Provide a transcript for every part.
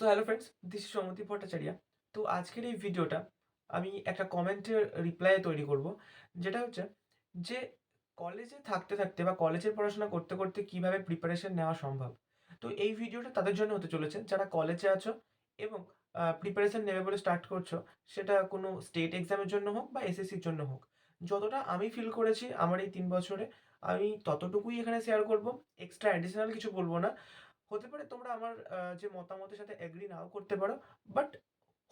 তো hello friends this is Soumati Bhattacharya তো আজকের এই ভিডিওটা আমি একটা কমেন্টের রিপ্লাই তৈরি করব, যেটা হচ্ছে যে কলেজে থাকতে থাকতে বা কলেজের পড়াশোনা করতে করতে কীভাবে প্রিপারেশন নেওয়া সম্ভব। তো এই ভিডিওটা তাদের জন্য হতে চলেছে, যারা কলেজে আছো এবং প্রিপারেশন নেবে বলে স্টার্ট করছ, সেটা কোনো স্টেট এক্সামের জন্য হোক বা এসএসসির জন্য হোক। যতটা আমি ফিল করেছি আমার এই তিন বছরে, আমি ততটুকুই এখানে শেয়ার করব এক্সট্রা অ্যাডিশনাল কিছু বলব না। হতে পারে তোমরা আমার যে মতামতের সাথে এগ্রি নাও করতে পারো বাট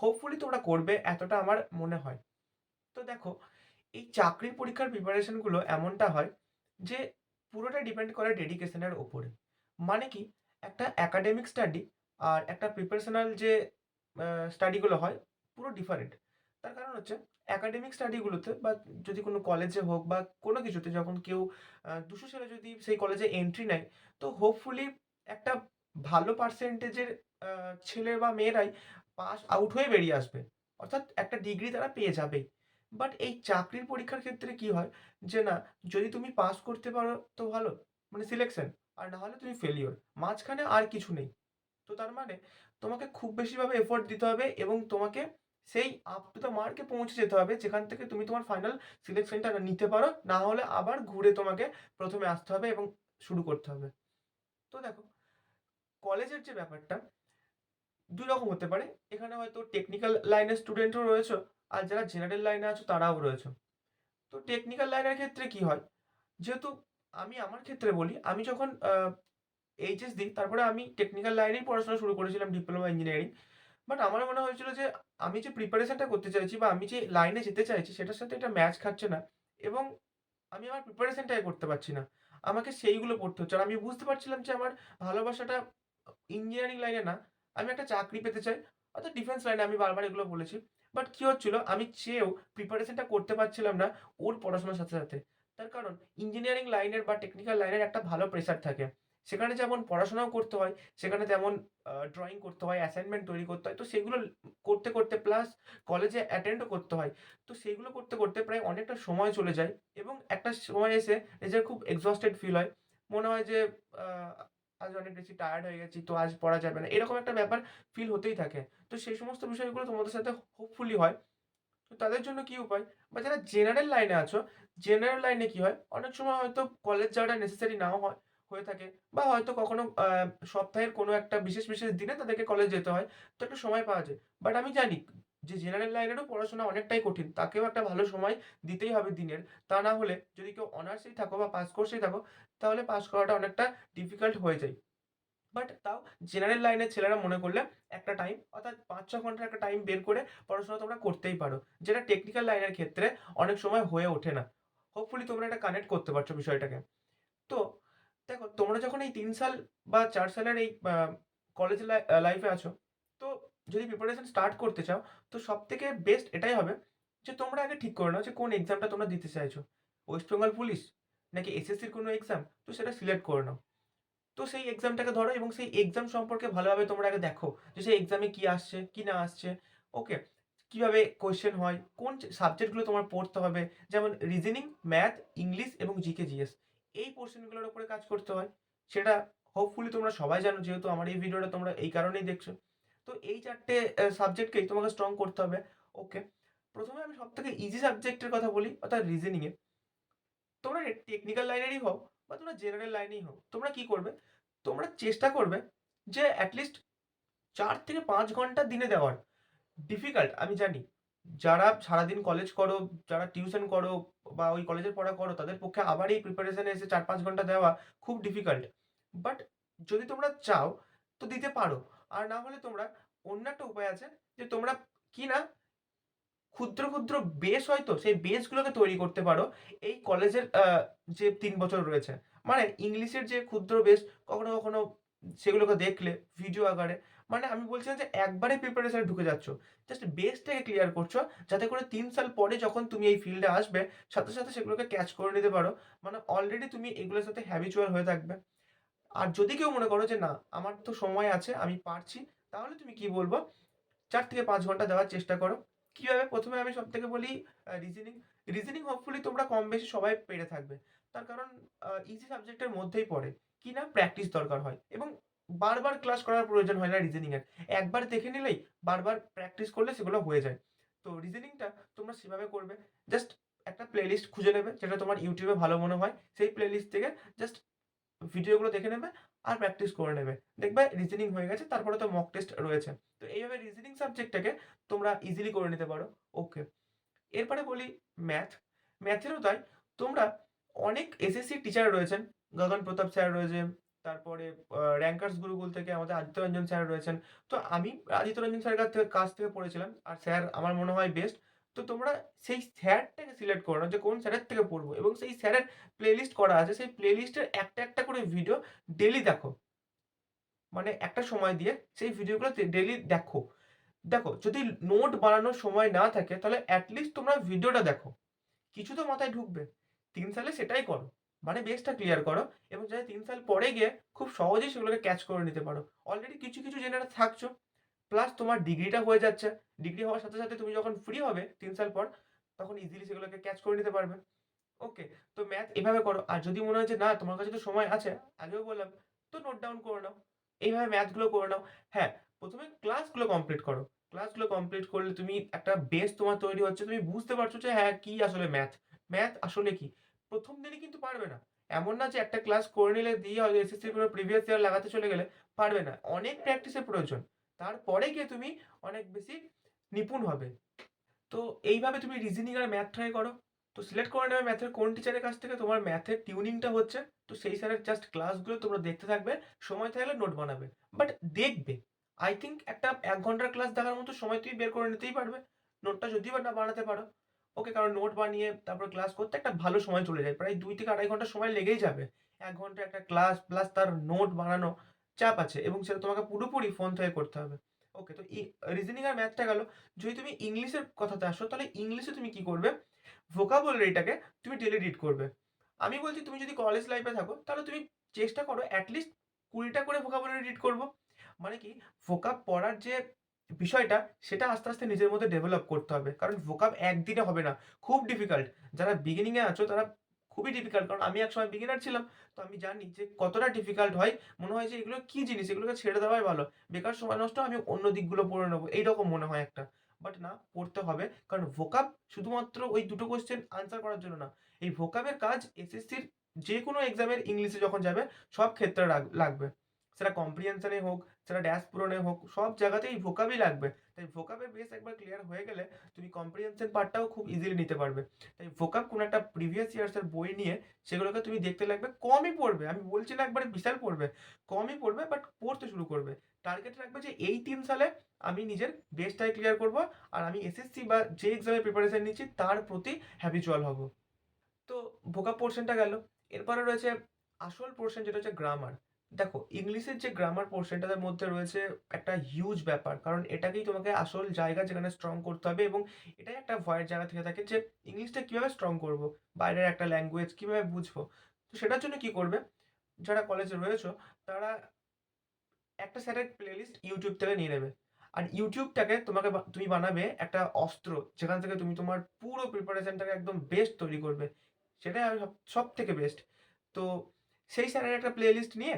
হোপফুলি তোমরা করবে, এতটা আমার মনে হয়। তো দেখো, এই চাকরির পরীক্ষার প্রিপারেশনগুলো এমনটা হয় যে পুরোটা ডিপেন্ড করে ডেডিকেশনের ওপরে মানে কি? একটা একাডেমিক স্টাডি আর একটা প্রিপারেশনাল যে স্টাডিগুলো হয়, পুরো ডিফারেন্ট তার কারণ হচ্ছে একাডেমিক স্টাডিগুলোতে বা যদি কোনো কলেজে হোক বা কোনো কিছুতে যখন কেউ দুশো সালে যদি সেই কলেজে এন্ট্রি নেয়, তো হোপফুলি একটা ভালো পার্সেন্টেজের ছেলে বা মেয়েরাই পাস আউট হয়ে বেরিয়ে আসবে। অর্থাৎ একটা ডিগ্রি তারা পেয়ে যাবে। বাট এই চাকরির পরীক্ষার ক্ষেত্রে কি হয়? যে না, যদি তুমি পাস করতে পারো তো ভালো মানে সিলেকশন আর না হলে তুমি ফেলিওর মাঝখানে আর কিছু নেই। তো তার মানে তোমাকে খুব বেশিভাবে এফোর্ট দিতে হবে এবং তোমাকে সেই আপ টু দ্য মার্কে পৌঁছে যেতে হবে, যেখান থেকে তুমি তোমার ফাইনাল সিলেকশনটা নিতে পারো। না হলে আবার ঘুরে তোমাকে প্রথমে আসতে হবে এবং শুরু করতে হবে। তো দেখো কলেজের যে ব্যাপারটা দুই রকম হতে পারে। এখানে হয়তো টেকনিক্যাল লাইনের স্টুডেন্টও রয়েছে, আর যারা জেনারেল লাইনে আছো তারাও রয়েছে। তো টেকনিক্যাল লাইনের ক্ষেত্রে কি হয়? যেহেতু আমি আমার ক্ষেত্রে বলি, আমি যখন এইচএস দিই, তারপরে আমি টেকনিক্যাল লাইনেই পড়াশোনা শুরু করেছিলাম ডিপ্লোমা ইঞ্জিনিয়ারিং বাট আমার মনে হয়েছিল যে, আমি যে প্রিপারেশনটা করতে চাইছি বা আমি যে লাইনে যেতে চাইছি, সেটার সাথে এটা ম্যাচ খাচ্ছে না। এবং আমি আমার প্রিপারেশনটাই করতে পারছি না। আমাকে সেইগুলো পড়তে হচ্ছে। আর আমি বুঝতে পারছিলাম যে আমার ভালোবাসাটা ইঞ্জিনিয়ারিং লাইনে না, আমি একটা চাকরি পেতে চাই। অর্থাৎ ডিফেন্স লাইনে আমি বারবার এগুলো বলেছি। বাট কী হচ্ছিল, আমি চেয়েও প্রিপারেশনটা করতে পারছিলাম না ওর পড়াশোনার সাথে সাথে। তার কারণ ইঞ্জিনিয়ারিং লাইনের বা টেকনিক্যাল লাইনের একটা ভালো প্রেশার থাকে। সেখানে যেমন পড়াশোনাও করতে হয়, সেখানে তেমন ড্রয়িং করতে হয় অ্যাসাইনমেন্ট তৈরি করতে হয়। তো সেগুলো করতে করতে প্লাস কলেজে অ্যাটেন্ডও করতে হয়। তো সেগুলো করতে করতে প্রায় অনেকটা সময় চলে যায় এবং একটা সময় এসে নিজের খুব এক্সস্টেড ফিল হয়। মনে হয় যে আজ অনেক বেশি টায়ার্ড হয়ে গেছি, তো আজ পড়া যাবে না। এরকম একটা ব্যাপার ফিল হতেই থাকে। তো সেই সমস্ত বিষয়গুলো তোমাদের সাথে হোপফুলি হয়। তো তাদের জন্য কি উপায়? বা যারা জেনারেল লাইনে আছো জেনারেল লাইনে কি হয়? অনেক সময় হয়তো কলেজ যাওয়াটা নেসেসারি নাও হয়, হয়ে থাকে। বা হয়তো কখনো সপ্তাহের কোনো একটা বিশেষ বিশেষ দিনে তাদেরকে কলেজ যেতে হয়। তো একটু সময় পাওয়া যায়। বাট আমি জানি যে জেনারেল লাইনেরও পড়াশোনা অনেকটাই কঠিন, তাকেও একটা ভালো সময় দিতেই হবে দিনের। তা না হলে যদি কেউ অনার্সেই থাকো বা পাস কোর্সেই থাকো, তাহলে পাস করাটা অনেকটা ডিফিকাল্ট হয়ে যায়। বাট তাও জেনারেল লাইনের ছেলেরা মনে করলে একটা টাইম অর্থাৎ পাঁচ ছ ঘণ্টার একটা টাইম বের করে পড়াশোনা তোমরা করতেই পারো, যেটা টেকনিক্যাল লাইনের ক্ষেত্রে অনেক সময় হয়ে ওঠে না। হোপফুলি তোমরা এটা কানেক্ট করতে পারছ বিষয়টাকে। তো দেখো, তোমরা যখন এই তিন সাল বা চার সালের এই কলেজ লাইফে আছো যদি প্রিপারেশন স্টার্ট করতে চাও, তো সব থেকে বেস্ট এটাই হবে যে তোমরা আগে ঠিক করে নাও যে কোন এক্সামটা তোমরা দিতে চাইছো। ওয়েস্ট বেঙ্গল পুলিশ নাকি এসএসসির কোনো এক্সাম তো সেটা সিলেক্ট করে নাও। তো সেই এক্সামটাকে ধরো এবং সেই এক্সাম সম্পর্কে ভালোভাবে তোমরা আগে দেখো যে সেই এক্সামে কি আসছে, কি না আসছে। ওকে কীভাবে কোয়েশ্চেন হয়, কোন সাবজেক্টগুলো তোমার পড়তে হবে, যেমন রিজনিং ম্যাথ ইংলিশ এবং জিকে জিএস এই পোর্শনগুলোর উপরে কাজ করতে হয়। সেটা হোপফুলি তোমরা সবাই জানো, যেহেতু আমার এই ভিডিওটা তোমরা এই কারণেই দেখছ। তো এই চারটে সাবজেক্টকেই তোমাকে স্ট্রং করতে হবে। ওকে প্রথমে আমি সব থেকে ইজি সাবজেক্টের কথা বলি, অর্থাৎ রিজনিংয়ে তোমরা টেকনিক্যাল লাইনেরই হও বা তোমরা জেনারেল লাইনেই হও। তোমরা কি করবে? তোমরা চেষ্টা করবে যে অ্যাটলিস্ট চার থেকে পাঁচ ঘণ্টা দিনে দেওয়ার। ডিফিকাল্ট আমি জানি। যারা সারাদিন কলেজ করো, যারা টিউশন করো বা ওই কলেজের পড়া করো, তাদের পক্ষে আবার এই প্রিপারেশনে এসে চার পাঁচ ঘণ্টা দেওয়া খুব ডিফিকাল্ট বাট যদি তোমরা চাও, তো দিতে পারো। আর না হলে তোমরা অন্য একটা উপায় আছে যে তোমরা কি না ক্ষুদ্র ক্ষুদ্র বেস হয়তো সেই বেসগুলোকে তৈরি করতে পারো। এই কলেজের যে তিন বছর রয়েছে মানে ইংলিশের যে ক্ষুদ্র বেস কখনো কখনো সেগুলোকে দেখলে ভিডিও আকারে মানে আমি বলছিলাম যে একবারে প্রিপারেশনে ঢুকে যাচ্ছ। জাস্ট বেসটাকে ক্লিয়ার করছ, যাতে করে তিন সাল পরে যখন তুমি এই ফিল্ডে আসবে, সাথে সাথে সেগুলোকে ক্যাচ করে নিতে পারো। মানে অলরেডি তুমি এগুলোর সাথে হ্যাবিচুয়াল হয়ে থাকবে। আর যদি কেউ মনে করো যে না, আমার তো সময় আছে, আমি পারছি, তাহলে তুমি কি বলব চার থেকে পাঁচ ঘণ্টা দেওয়ার চেষ্টা করো কীভাবে প্রথমে আমি সব থেকে বলি রিজনিং রিজনিং হোপফুলি তোমরা কম বেশি সবাই পেরে থাকবে তার কারণ ইজি সাবজেক্টের মধ্যেই পড়ে কি না প্র্যাকটিস দরকার হয় এবং বারবার ক্লাস করার প্রয়োজন হয় না রিজনিং এর। একবার দেখে নিলেই বারবার প্র্যাকটিস করলে সেগুলো হয়ে যায়। তো রিজনিংটা তোমরা সেভাবে করবে। জাস্ট একটা প্লেলিস্ট খুঁজে নেবে, যেটা তোমার ইউটিউবে ভালো মনে হয়। সেই প্লেলিস্ট থেকে জাস্ট ভিডিওগুলো দেখে নেবে আর প্র্যাকটিস করে নেবে। দেখবে রিজনিং হয়ে গেছে, তারপরে তো মক টেস্ট রয়েছে। তো এইভাবে রিজনিং সাবজেক্টটাকে তোমরা ইজিলি করে নিতে পারো। ওকে। এরপরে বলি ম্যাথ। ম্যাথেরও তাই, তোমরা অনেক এসএসসি টিচার রয়েছেন। গগন প্রতাপ স্যার রয়েছেন। তারপরে র‍্যাঙ্কার্স গুরুকুল থেকে আমাদের আদিত্য রঞ্জন স্যার রয়েছেন। তো আমি আদিত্য রঞ্জন স্যারের কাছ থেকে কাছ থেকে পড়েছিলাম। আর স্যার আমার মনে হয় বেস্ট। তো তোমরা সেই স্যারটাকে সিলেক্ট করো যে কোন স্যারের থেকে পড়ব এবং সেই স্যারের প্লেলিস্ট করা আছে। সেই প্লেলিস্টের একটা, একটা করে ভিডিও ডেইলি দেখো। মানে একটা সময় দিয়ে সেই ভিডিওগুলো তে ডেইলি দেখো। দেখো যদি নোট বানানোর সময় না থাকে তাহলে এট লিস্ট তোমরা ভিডিওটা দেখো। কিছু তো মাথায় ঢুকবে। তিন সালে সেটাই করো। মানে বেসটা ক্লিয়ার করো এবং যাতে তিন সাল পরে গিয়ে খুব সহজেই সেগুলোকে ক্যাচ করে নিতে পারো। অলরেডি কিছু, কিছু জেনে থাকছো। প্লাস তোমার ডিগ্রিটা হয়ে যাচ্ছে। ডিগ্রি হওয়ার সাথে, সাথে তুমি যখন ফ্রি হবে তিন সাল পর তখন ইজিলি সেগুলোকে ক্যাচ করে নিতে পারবে। ওকে। তো ম্যাথ এভাবে করো। আর যদি মনে হয় যে না তোমার কাছে তো সময় আছে, আগেও বললাম, তো নোট ডাউন করে নাও। এইভাবে ম্যাথগুলো করে নাও। হ্যাঁ, প্রথমে ক্লাসগুলো কমপ্লিট করো। ক্লাসগুলো কমপ্লিট করলে তুমি একটা বেস তোমার তৈরি হচ্ছে। তুমি বুঝতে পারছ যে হ্যাঁ, কি আসলে ম্যাথ। ম্যাথ আসলে কি? প্রথম দিনই কিন্তু পারবে না। এমন না যে একটা ক্লাস করে নিলে দিয়ে হয়তো এসএসসির কোনো প্রিভিয়াস ইয়ার লাগাতে চলে গেলে পারবে না। অনেক প্র্যাকটিসের প্রয়োজন। তারপরে গিয়ে তুমি অনেক বেশি নিপুণ হবে। তো এইভাবে তুমি রিজনিং আর ম্যাথ ট্রাই করো। তো সিলেক্ট করে নেবে ম্যাথের কোন টিচারের কাছ থেকে তোমার ম্যাথের টিউনিংটা হচ্ছে। তো সেই স্যারের জাস্ট ক্লাসগুলো তোমরা দেখতে থাকবে। সময় থাকলে নোট বানাবে। বাট দেখবে। আই থিঙ্ক একটা এক ঘণ্টার ক্লাস দেখার মতো সময় তুমি বের করে নিতেই পারবে। নোটটা যদি বা না বানাতে পারো। ওকে, কারণ নোট বানিয়ে তারপর ক্লাস করতে একটা ভালো সময় চলে যায়। প্রায় দুই থেকে ২.৫ ঘণ্টা সময় লেগেই যাবে। এক ঘণ্টা একটা ক্লাস প্লাস তার নোট বানানো চাপ আছে এবং সেটা তোমাকে পুরোপুরি ফোন থেকে করতে হবে। ওকে, তো রিজনিং আর ম্যাথটা গেল। যদি তুমি ইংলিশের কথাতে আসো তাহলে ইংলিশে তুমি কি করবে? ভোকাবুলারিটাকে তুমি ডেইলি রিড করবে। আমি বলছি তুমি যদি কলেজ লাইফে থাকো তাহলে তুমি চেষ্টা করো এট লিস্ট ২০ করে ভোকাবুলারি রিড করব। মানে কি ভোকাব পড়ার যে বিষয়টা সেটা আস্তে, আস্তে নিজের মধ্যে ডেভেলপ করতে হবে। কারণ ভোকাব একদিনে হবে না। খুব ডিফিকাল্ট। যারা বিগিনিংয়ে আছো তারা খুবই ডিফিকাল্ট। কারণ আমি একসময় বিগিনার ছিলাম। তো আমি জানি যে কতটা ডিফিকাল্ট হয়। মনে হয় যে এগুলো কি জিনিস? এগুলোকে ছেড়ে দেওয়াই ভালো। বেকার সময় নষ্ট, আমি অন্য দিকগুলো পড়ে নেব এইরকম মনে হয় একটা। বাট না, পড়তে হবে। কারণ ভোকাপ শুধুমাত্র ওই দুটো কোয়েশ্চেন আনসার করার জন্য না। এই ভোকাবের কাজ এসএসসির যে কোনো এক্সামের ইংলিশে যখন যাবে, সব ক্ষেত্রে লাগ লাগবে। সেটা কম্প্রিহেনশন হোক, সেটা ড্যাশ পূরণে হোক, সব জায়গাতেই ভোকাবই লাগবে। তাই ভোকাবের বেস একবার ক্লিয়ার হয়ে গেলে তুমি কম্প্রিহেনশন পার্টটাও খুব ইজিলি নিতে পারবে। তাই ভোকাব কোনো একটা প্রিভিয়াস ইয়ার্সের বই নিয়ে সেগুলোকে তুমি দেখতে লাগবে। কমই পড়বে। আমি বলছি না একবারে বিশাল পড়বে। কমই পড়বে বাট পড়তে শুরু করবে। টার্গেট রাখবে যে এই তিন সালে আমি নিজের বেসটাই ক্লিয়ার করব। আর আমি এসএসসি বা যে এক্সামের প্রিপারেশন নিচ্ছি তার প্রতি হ্যাবিচুয়াল হব। তো ভোকাব পোর্শনটা গেল। এরপরে রয়েছে আসল পোর্শন যেটা হচ্ছে গ্রামার। দেখো, ইংলিশের যে গ্রামার পোরশনটার মধ্যে রয়েছে একটা হিউজ ব্যাপার। কারণ এটাকেই তোমাকে আসল জায়গা যেখানে স্ট্রং করতে হবে এবং এটাই একটা ভয়ের জায়গা থেকে থাকে যে ইংলিশটা কীভাবে স্ট্রং করব? বাইরের একটা ল্যাঙ্গুয়েজ কীভাবে বুঝব? তো সেটার জন্য কি করবে? যারা কলেজে রয়েছো, তারা একটা স্যারের প্লেলিস্ট ইউটিউব থেকে নিয়ে নেবে। আর ইউটিউবটাকে তোমাকে তুমি বানাবে একটা অস্ত্র। যেখান থেকে তুমি তোমার পুরো প্রিপারেশনটাকে একদম বেস্ট তৈরি করবে। সেটাই আমি সব থেকে বেস্ট। তো সেই স্যারের একটা প্লেলিস্ট নিয়ে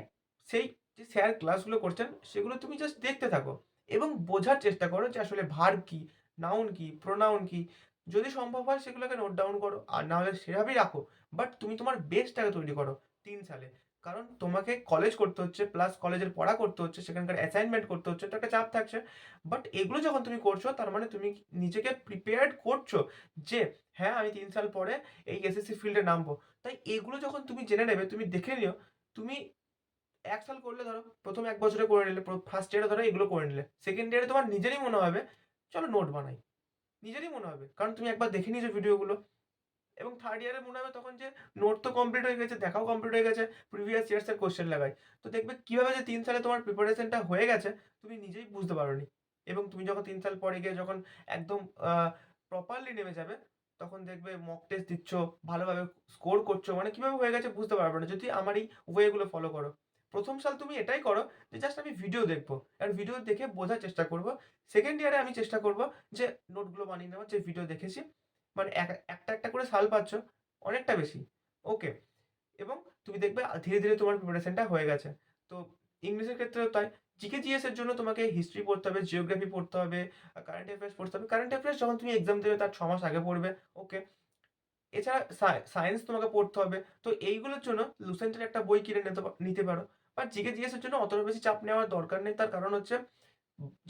সেই যে স্যার ক্লাসগুলো করছেন সেগুলো তুমি জাস্ট দেখতে থাকো এবং বোঝার চেষ্টা করো যে আসলে ভার কি? নাউন কি? প্রোনাউন কি? যদি সম্ভব হয় সেগুলোকে নোট ডাউন করো। আর না হলে সেভাবেই রাখো। বাট তুমি তোমার বেসটাকে তৈরি করো তিন সালে। কারণ তোমাকে কলেজ করতে হচ্ছে প্লাস কলেজের পড়া করতে হচ্ছে, সেখানকার অ্যাসাইনমেন্ট করতে হচ্ছে তো একটা চাপ থাকছে। বাট এগুলো যখন তুমি করছ তার মানে তুমি নিজেকে প্রিপেয়ার্ড করছ যে হ্যাঁ, আমি তিন সাল পরে এই এসএসসি ফিল্ডে নামবো। তাই এগুলো যখন তুমি জেনে নেবে তুমি দেখে নিও তুমি ১ সাল করলে ধরো ১ম ১ বছরে করে নিলে, ফার্স্ট ইয়ারে ধরো এগুলো করে নিলে। সেকেন্ড ইয়ারে তোমার নিজেরই মনে হবে চলো নোট বানাই। নিজেরই মনে হবে। কারণ তুমি একবার দেখে নিয়েছো ভিডিওগুলো। এবং থার্ড ইয়ারে মনে হবে তখন যে নোট তো কমপ্লিট হয়ে গেছে, দেখাও কমপ্লিট হয়ে গেছে, প্রিভিয়াস ইয়ার্স এর কোয়েশ্চেন লাগাই। তো দেখবে কীভাবে যে তিন সালে তোমার প্রিপারেশনটা হয়ে গেছে তুমি নিজেই বুঝতে পারোনি। এবং তুমি যখন তিন সাল পরে গিয়ে যখন একদম প্রপারলি নেমে যাবে তখন দেখবে মক টেস্ট দিচ্ছ, ভালোভাবে স্কোর করছ মানে কীভাবে হয়ে গেছে বুঝতে পারবে না যদি আমার এই ওয়ে গুলো ফলো করো। ১ম সাল তুমি এটাই করো যে জাস্ট আমি ভিডিও দেখব। আর ভিডিও দেখে বোঝার চেষ্টা করব। সেকেন্ড ইয়ারে আমি চেষ্টা করব যে নোটগুলো বানিয়ে নেওয়ার যে ভিডিও দেখেছি। মানে এক একটা, একটা করে সাল পাচ্ছ অনেকটা বেশি। ওকে। এবং তুমি দেখবে ধীরে, ধীরে তোমার প্রিপারেশনটা হয়ে গেছে। তো ইংলিশের ক্ষেত্রেও তাই। জিকে জিএস এর জন্য তোমাকে হিস্ট্রি পড়তে হবে, জিওগ্রাফি পড়তে হবে, কারেন্ট অ্যাফেয়ার্স পড়তে হবে। কারেন্ট অ্যাফেয়ার্স যখন তুমি এক্সাম দেবে তার ৬ মাস আগে পড়বে। ওকে। এছাড়া সায় সায়েন্স তোমাকে পড়তে হবে। তো এইগুলোর জন্য লুসেন্টের একটা বই কিনে নিতে নিতে পারো। বাট জিকে জিএস এর জন্য অতটা বেশি চাপ নেওয়ার দরকার নেই। তার কারণ হচ্ছে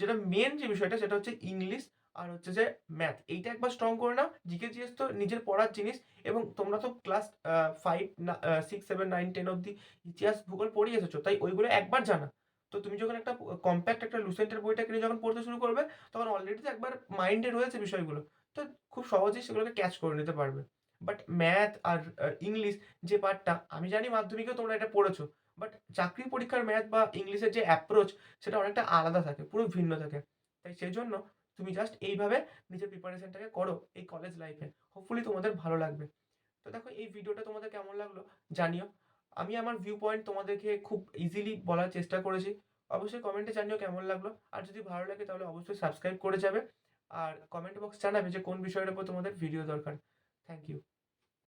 যেটা মেন যে বিষয়টা সেটা হচ্ছে ইংলিশ আর হচ্ছে যে ম্যাথ। এইটা একবার স্ট্রং করে নাও। জিকে জিএস তো নিজের পড়ার জিনিস এবং তোমরা তো ক্লাস আ 5 না আ 6, 7, 9, 10 অব্দি ইতিহাস, ভূগোল পড়েই এসেছ। তাই ওইগুলো একবার জানা। তো তুমি যখন একটা কম্প্যাক্ট একটা লুসেন্টের বইটা কিনে যখন পড়তে শুরু করবে, তখন অলরেডি তো একবার মাইন্ডে রয়েছে বিষয়গুলো। তো খুব সহজেই সেগুলোকে ক্যাচ করে নিতে পারবে। বাট ম্যাথ আর ইংলিশ যে পার্টটা আমি জানি মাধ্যমিকেও তোমরা এটা পড়েছো। বাট চাকরির পরীক্ষার ম্যাথ বা ইংলিশের যে অ্যাপ্রোচ সেটা অনেকটা আলাদা থাকে। পুরো ভিন্ন থাকে। তাই সেই জন্য তুমি জাস্ট এইভাবে নিজের প্রিপারেশনটাকে করো এই কলেজ লাইফে। হোপফুলি তোমাদের ভালো লাগবে। তো দেখো, এই ভিডিওটা তোমাদের কেমন লাগল জানিও। আমি আমার ভিউ পয়েন্ট তোমাদেরকে খুব ইজিলি বলার চেষ্টা করেছি। অবশ্যই কমেন্টে জানিও কেমন লাগল। আর যদি ভালো লাগে তাহলে অবশ্যই সাবস্ক্রাইব করে যাবে। আর কমেন্ট বক্স জানাবে যে কোন বিষয়ের উপর তোমাদের ভিডিও দরকার। Thank you.